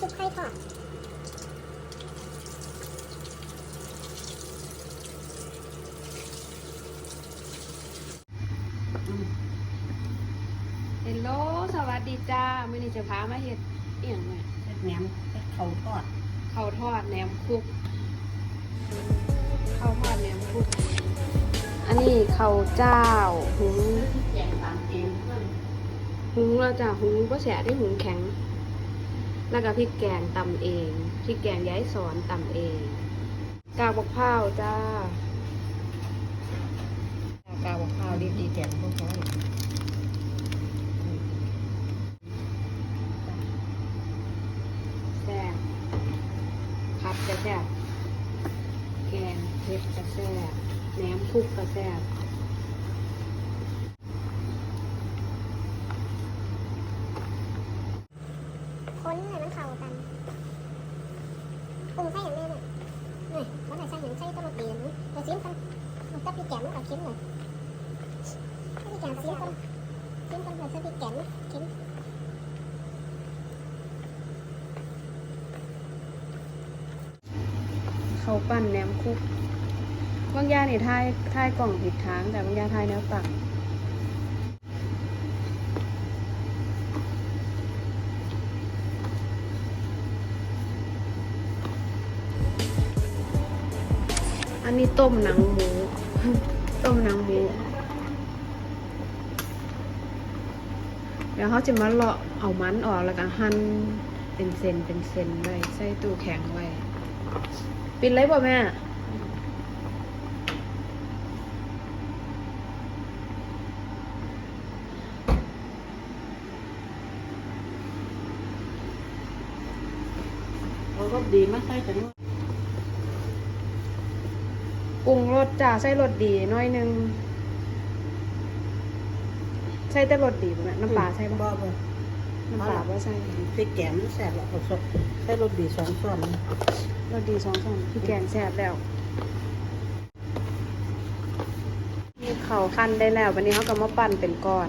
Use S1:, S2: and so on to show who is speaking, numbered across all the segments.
S1: ซุปไข่ทอด
S2: เฮลโลสวัสดีจ้ามื่อนี้จะพามาเฮ็ดเอียงเนี่ย
S3: เฮ็ดแหนมเฮ็ดข้าทอด
S2: ข้าวทอดแหนมคลุกข้าวทอดแหนมคลุก อันนี้ข้าวเจ้าหุง
S3: แกงตามเองเพื่อน
S2: หุงเราจะหุงก็แฉะที่หุงแข็ง แล้วก็พริกแกงตำเองพริกแกงย้ายสอนตำเอง กากบกพร้าวจ้ากากบกพร้าวรีบดี
S3: แกงพวกเขา
S2: แซ่บผัดกระแซ่บแกงเผ็ดกระแซ่บแหนมคลุกกระแซ่บ
S1: ค้นให้มันเข้ากันปรุงใส่อย่างแน่เนี่ยนี่มันไหนใส่อย่างใส่ตลอดดีนะเราซิมกันมันจะพี่แกงมันก็เค็มเลยพี่แกงซิมกันซิมกันเราจะพี่แกงเค็ม
S2: เขาปั้นแหนมคุกบางยางนี่ยทายทายกล่องผิดทางแต่บางยาทายแนวตัก อันนี้ต้มหนังหมู ต้มหนังหมู เดี๋ยวเขาจะมาเลาะเอามันออกแล้วก็หั่นเป็นเซนเป็นเซนไว้ใส่ตู้แข็งไว้ ปิดเลยป่ะแม่
S3: ก็ดีมาใส่กัน
S2: ปรุงรสจ้าใส่รสดีหน้อยหนึงใส่แต่รสดีป่ะแม่น้ำปลาใส่
S3: บ่
S2: ป่ะ
S3: บ่
S2: น้ำปลาว่าใส่
S3: พริกแกงมันแซ่บแล้วเขาสดใส่รสดีสองช้อน
S2: รสดีสองช้อนพี่แกงแซ่บแล้วนี่เขาคันได้แล้ววันนี้เขาก็มาปั่นเป็นก้อน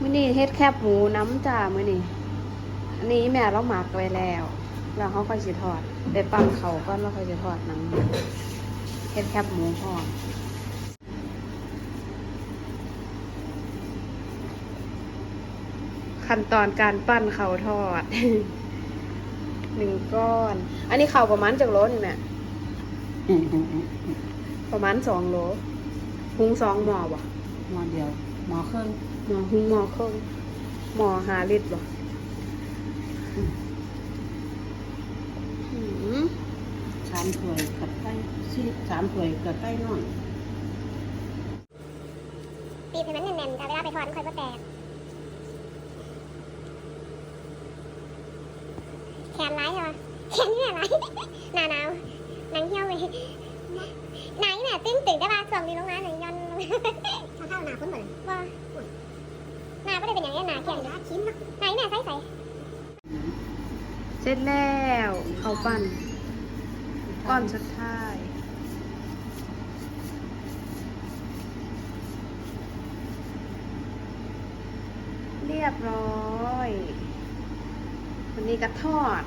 S2: มื้อนี้เฮ็ดแคบหมูน้ำจ้ามื้อนี้อันนี้แม่เราหมักไว้แล้ว แล้วเขาค่อยสิทอด ไปปั่นเขาก่อนแล้วค่อยสิทอดหนังหมูเฮ็ดแคบหมูพร้อมขั้นตอนการปั้นเขาทอดหนึ่งก้อน อันนี้เขาประมาณจากโลนี่แม่ประมาณสองโลหุงสองหม้อบ่
S3: หม้อเดียวหม้อครึ่ง
S2: หม้อหุงหม้อครึ่งหม้อหาลิตรบ่อืม
S3: สาม ถ้วยกับไก่สี่สามถ้วยกับไก่น้อย
S1: ปีบให้มันแน่นๆแต่เวลาไปทอดมันค่อยบ่แตกแขนร้ายใช่ปะแขนนี่แหละร้ายหนาหนาวหนังเหี่ยวเลยหนานี่แหละตึ้งตึงได้ป่ะส่งดีลงมาหนึ่งย่อนลงมาเท่าหนาพ้นเหมือนว่าหนาไม่ได้เป็นอย่างนี้หนาแข็งนะชิ้นนะหนานี่แหละใส่ใส่
S2: เสร็จแล้วเขาวปั้น ก้อนสุดท้าย เรียบร้อยวันนี้ก็ทอด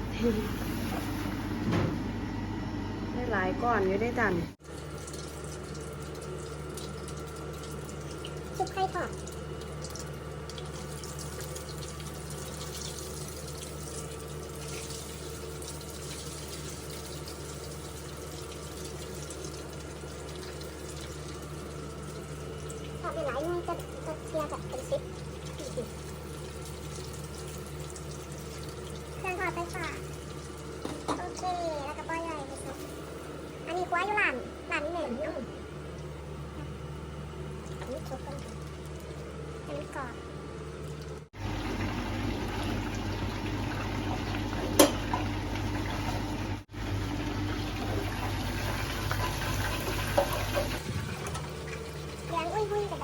S2: ได้หลายก้อนอยู่ได้จัน
S1: ซุปไข่ทอดทอดไป หลายมื้อจะจะเทียแบบเป็นซิปเครื่องทอดไฟฟ้าโอเค แล้วก็ป้อยใหญ่ไปสุดอันนี้คว้าอยู่หลานหลานนี้เลยเนาะอันนี้ชุบกันให้มันกรอบ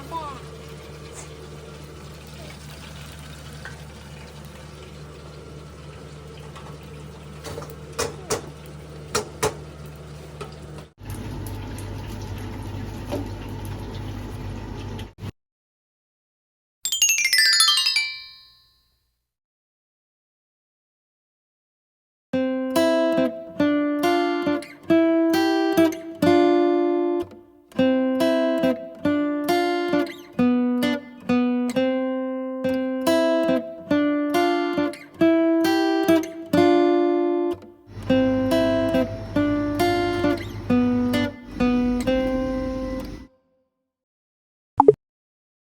S1: back.